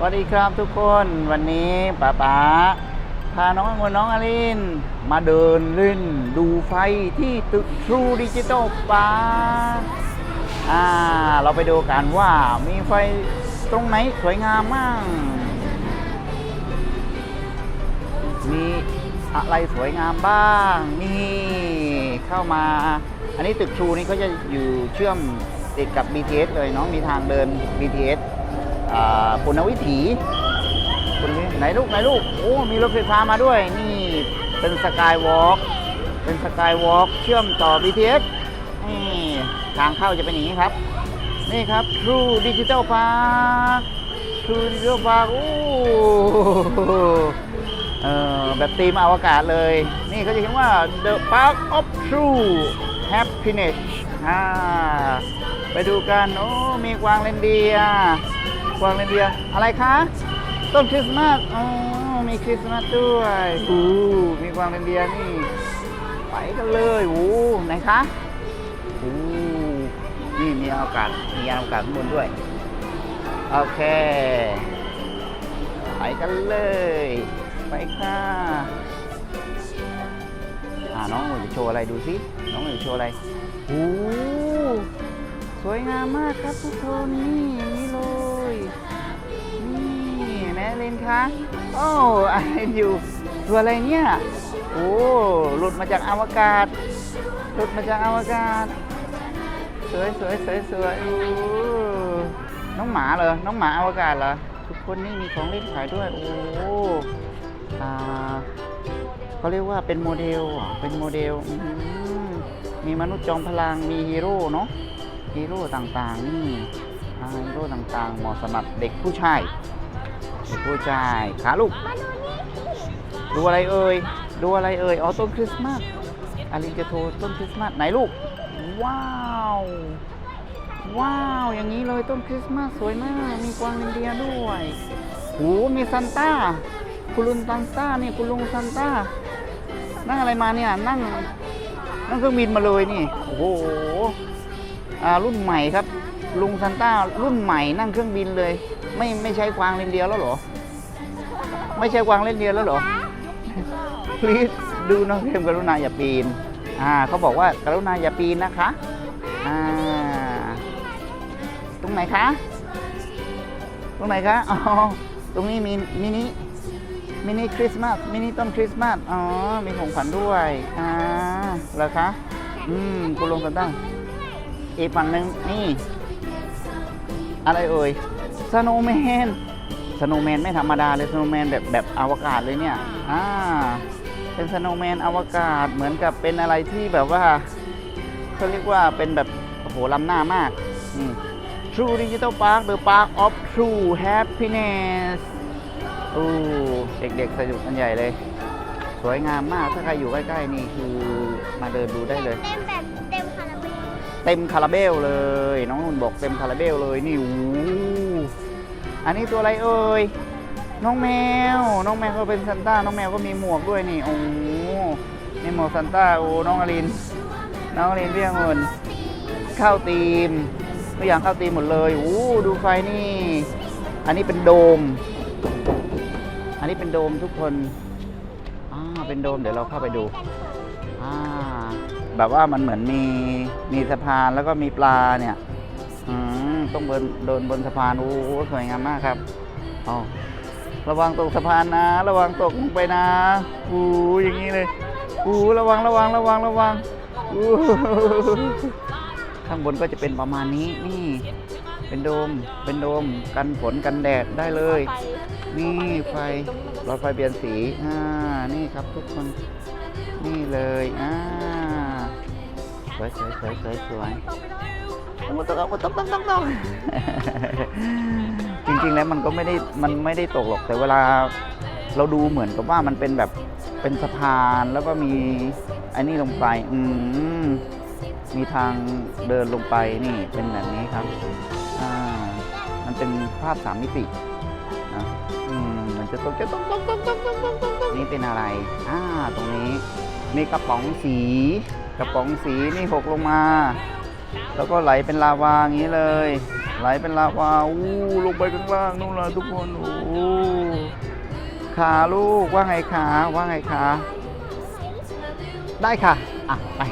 สวัสดีครับทุกคนวันนี้ป๋าป๋าพาน้ององุ่นน้องอลิน มาเดินเล่นดูไฟที่ตึกทรูดิจิตอลปาอ่าเราไปดูกันว่ามีไฟตรงไหนสวยงามมั่งมีอะไรสวยงามบ้างนี่เข้ามา อันนี้ตึกทรูนี่เขาจะอยู่เชื่อมติดกับ BTS เลยเนาะมีทางเดิน BTS ปุณวิถีปุณณวิถีไหนลูกไหนลูก โอ้ มีรถไฟฟ้ามาด้วย นี่เป็นสกายวอล์กเป็นสกายวอล์กเชื่อมต่อ BTS นี่ทางเข้าจะเป็นอย่างนี้ครับ นี่ครับ True Digital Park True Digital Park โอ้เออแบบธีมอวกาศเลย นี่เขาจะเขียนว่า The Park of True Happiness อ่าไปดูกัน โอ้ มีกวางเรนเดียร์ กวางเรนเดียร์อะไรคะ ต้นคริสต์มาสอ๋อมีคริสต์มาสด้วยอู้มีกวางเรนเดียร์นี่ ไปกันเลยโอ้ไหนคะโอ้นี่มีอากาศมียานอากาศข้างบนด้วย โอเคไปกันเลย ไปค่ะอ่าน้องหนูจะโชว์อะไรดูสิน้องหนูจะโชว์อะไรโอ้สวยงามมากครับทุกคนนี่อย่างนี้เลย นี่แม่เลนคะโอ้อะไรอยู่ตัวอะไรเนี่ยโอ้หลุดมาจากอวกาศ หลุดมาจากอวกาศ สวยสวยสวยสวยโอ้น้องหมาเหรอน้องหมาอวกาศเหรอทุกคนนี่มีของเล่นขายด้วยโอ้อ่าเขาเรียกว่าเป็นโมเดลเป็นโมเดลมีมนุษย์จอมพลังมีฮีโร่เนาะฮีโร่ต่างๆนี่ฮีโร่ต่างๆเหมาะสำหรับเด็กผู้ชาย เด็กผู้ชายขาลูก ดูอะไรเอ่ย ดูอะไรเอ่ย อ๋อต้นคริสต์มาสอารินจะโทรต้นคริสต์มาสไหนลูก ว้าว ว้าว อย่างนี้เลยต้นคริสต์มาสสวยมาก มีกวางเรนเดียร์ด้วยโอ้มีซันต้า คุณลุงซันต้านี่คุณลุงซันต้า นั่งอะไรมาเนี่ย นั่ง นั่งเครื่องบินมาเลยนี่ โอ้โหอ่ารุ่นใหม่ครับ ลุงซันต้ารุ่นใหม่นั่งเครื่องบินเลย ไม่ไม่ใช้กวางเรนเดียร์แล้วเหรอ ไม่ใช่กวางเรนเดียร์แล้วเหรอ please ดูน้องเทมกรุณาอย่าปีน อ่าเขาบอกว่ากรุณาอย่าปีนนะคะ อ่า ตรงไหนคะ ตรงไหนคะ อ๋อ ตรงนี้มีมินิ มินิคริสต์มาส มินิต้นคริสต์มาส อ๋อ มีของขวัญด้วย อ่าเหรอคะ อืม คุณลุงกันตั้งอีกฝั่งหนึ่งนี่ อะไรเอ่ยสโนแมนสโนแมนไม่ธรรมดาเลยสโนแมนแบบแบบอวกาศเลยเนี่ยอ่าเป็นสโนแมนอวกาศเหมือนกับเป็นอะไรที่แบบว่าเขาเรียกว่าเป็นแบบโอ้โหล้ำหน้ามากอืม True Digital Park The Park of True Happiness โอ้เด็กๆสนุกกันใหญ่เลย สวยงามมากถ้าใครอยู่ใกล้ๆนี่คือมาเดินดูได้เลยเต็มแบบ เต็มคาราเบลเลย น้องนุ่นบอกเต็มคาราเบลเลยนี่โอ้อันนี้ตัวอะไรเอ่ยน้องแมว น้องแมวก็เป็นซันต้า น้องแมวก็มีหมวกด้วยนี่โอ้โหนี่หมวกซันต้าโอ้น้องอลิน น้องอลินเรียกเงินเข้าตีมทุกอย่างเข้าตีมหมดเลยโอ้ดูไฟนี่ อันนี้เป็นโดม อันนี้เป็นโดมทุกคนอ่าเป็นโดมเดี๋ยวเราเข้าไปดูอ่า แบบว่ามันเหมือนมีมีสะพานแล้วก็มีปลาเนี่ยอืมต้องเดินเดินบนสะพานโอ้สวยงามมากครับอ๋อระวังตกสะพานนะ ระวังตกลงไปนะโอ้อย่างนี้เลยโอ้ระวังระวังระวังระวังโอ้ข้างบนก็จะเป็นประมาณนี้นี่ เป็นโดมเป็นโดมกันฝนกันแดดได้เลย นี่ไฟหลอดไฟเปลี่ยนสีอ่านี่ครับทุกคนนี่เลยอ่า วยสวยสวยสวยสวยมันตกมันตกต้องต้องต้องจริงๆแล้วมันก็ไม่ได้มันไม่ได้ตกหรอกแต่เวลาเราดูเหมือนกับว่ามันเป็นแบบเป็นสะพานแล้วก็มีอันนี้ลงไปอืมมีทางเดินลงไปนี่เป็นแบบนี้ครับอ่ามันเป็นภาพสามมิตินะอืมมันจะตกจะต้องต้องต้องต้องต้องต้นี่เป็นอะไรอ่าตรงนี้มีกระป๋องสี กระป๋องสีนี่หกลงมา แล้วก็ไหลเป็นลาวาอย่างนี้เลย ไหลเป็นลาวาอู้ลงไปข้างล่างนู่นเลยทุกคนโอ้ขาลูกว่าไงขาว่าไงขาได้ค่ะอะไป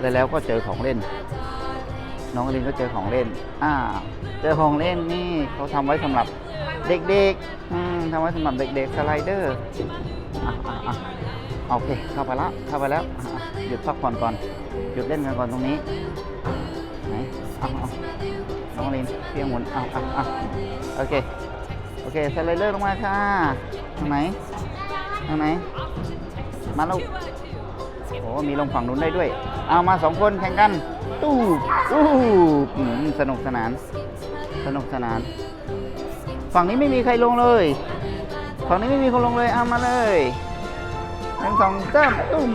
แล้วแล้วก็เจอของเล่น น้องอลินก็เจอของเล่นอ่าเจอของเล่นนี่เขาทำไว้สำหรับเด็กๆอืมทำไว้สำหรับเด็กๆสไลเดอร์อะอะอะ โอเค เข้าไปแล้วเข้าไปแล้วหยุดพักผ่อนก่อนหยุดเล่นกันก่อนตรงนี้ไหนเอาเอาน้องลินเพียงหมุนเอาเอาเอาโอเคโอเคสไลเดอร์ลงมาค่ะทางไหนทางไหนมาลูกโอ้มีลงฝั่งนู้นได้ด้วย เอามาสองคนแข่งกัน ตู้ตู้สนุกสนาน สนุกสนาน ฝั่งนี้ไม่มีใครลงเลย ฝั่งนี้ไม่มีคนลงเลย เอามาเลย หนึ่งสองสามตุ้ม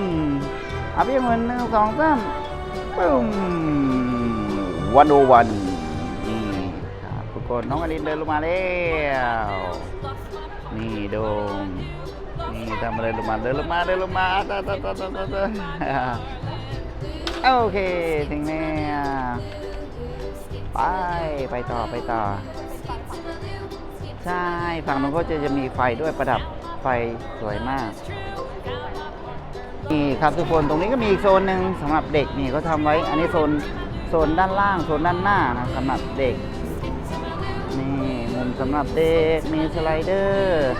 อาพี่เหมือนหนึ่งสองสามปุ้มวันโอวันนี่ครับทุกคนน้องอลินเดินลงมาแล้วนี่โดงนี่ทำอะไรลงมาเดินลงมาเดินลงมาตาตาตาตาตาโอเคถึงแล้ไปไปต่อไปต่อ ใช่ ฝั่งนู้นก็จะจะมีไฟด้วยประดับไฟสวยมาก นี่ครับทุกคนตรงนี้ก็มีอีกโซนหนึ่งสำหรับเด็กนี่เขาทำไว้ อันนี้โซนโซนด้านล่างโซนด้านหน้านะสำหรับเด็กนี่มุมสำหรับเด็กมีสไลเดอร์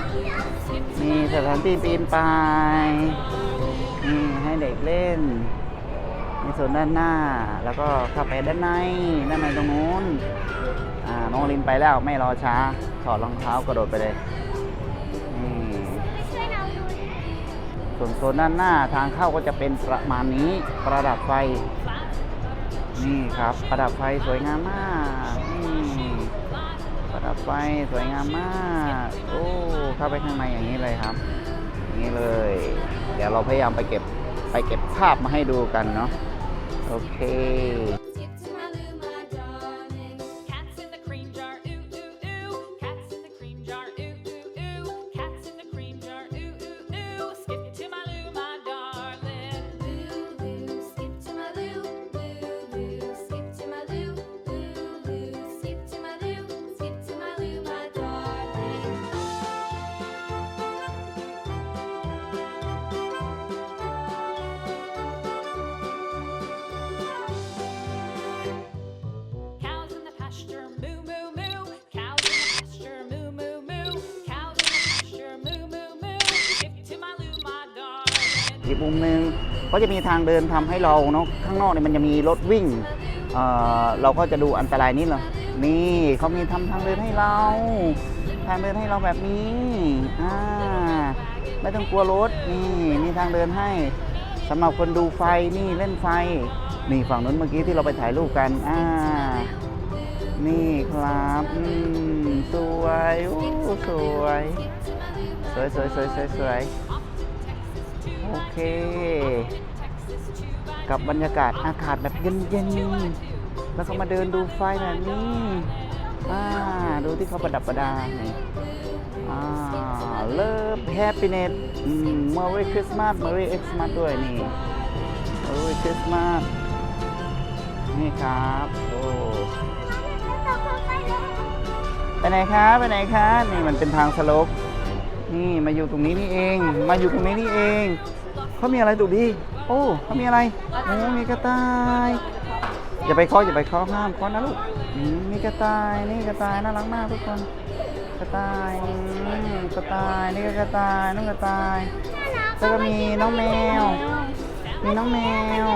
มีสถานที่ปีนป่ายนี่ให้เด็กเล่นมีโซนด้านหน้า แล้วก็เข้าไปด้านในด้านในตรงนู้นอ่าน้องลินไปแล้วไม่รอช้าถอดรองเท้ากระโดดไปเลย ส่วนโซนด้านหน้าทางเข้าก็จะเป็นประมาณนี้ประดับไฟ นี่ครับ ประดับไฟสวยงามมากนี่ประดับไฟสวยงามมากโอ้เข้าไปข้างในอย่างนี้เลยครับอย่างนี้เลย เดี๋ยวเราพยายามไปเก็บไปเก็บภาพมาให้ดูกันเนาะโอเค อีกมุมหนึ่งก็จะมีทางเดินทำให้เราเนาะข้างนอกเนี่ยมันจะมีรถวิ่งเเราก็จะดูอันตรายนิดหน่อยนี่เขามีทำทางเดินให้เรา ทางเดินให้เราแบบนี้อ่าไม่ต้องกลัวรถนี่มีทางเดินให้สำหรับคนดูไฟนี่เล่นไฟ นี่ฝั่งนู้นเมื่อกี้ที่เราไปถ่ายรูปกันอ่านี่ครับสวยอู้สวยสวยสวยสวยสวยสวย โอเค กับบรรยากาศอากาศแบบเย็นๆ แล้วก็มาเดินดูไฟแบบนี้อ่าดูที่เขาประดับประดานี่อ่าเลิฟแฮปปี้เนสอืม Merry Christmas Merry Xmas ด้วยนี่ Merry Christmas นี่ครับ โอ้ไปไหนคะไปไหนคะนี่มันเป็นทางสโลป นี่มาอยู่ตรงนี้นี่เอง มาอยู่ตรงนี้นี่เองเขามีอะไรดูดี โอ้เขามีอะไรโอ้มีกระต่าย อย่าไปเคาะอย่าไปเคาะห้ามเคาะนะลูกอืมมีกระต่ายนี่กระต่ายน่ารักมากทุกคน กระต่ายอืมกระต่ายนี่ก็กระต่ายน้องกระต่ายแล้วก็มีน้องแมว มีน้องแมว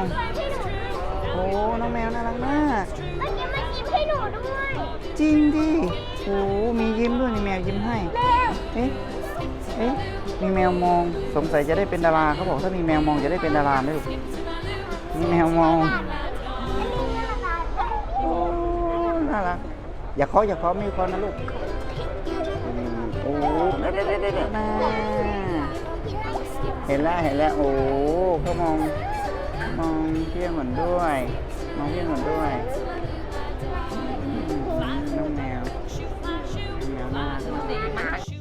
โอ้น้องแมวน่ารักมากเมื่อกี้มันยิ้มให้หนูด้วย จริงดิโอ้มียิ้มด้วยมีแมวยิ้มให้แม่เอ๊ะเอ๊ะมีแมวมองสงสัยจะได้เป็นดาราเขาบอกถ้ามีแมวมองจะได้เป็นดาราไหมลูกมีแมวมองโอ้น่ารักอย่าเคาะอย่าเคาะไม่เคาะนะลูกโอ้เด็ดเด็ดเด็ดเห็นแล้วเห็นแล้วโอ้เขามองมองเพี้ยงเหมือนด้วย มองเพี้ยงเหมือนด้วยน้องแมวแมวน่ารัก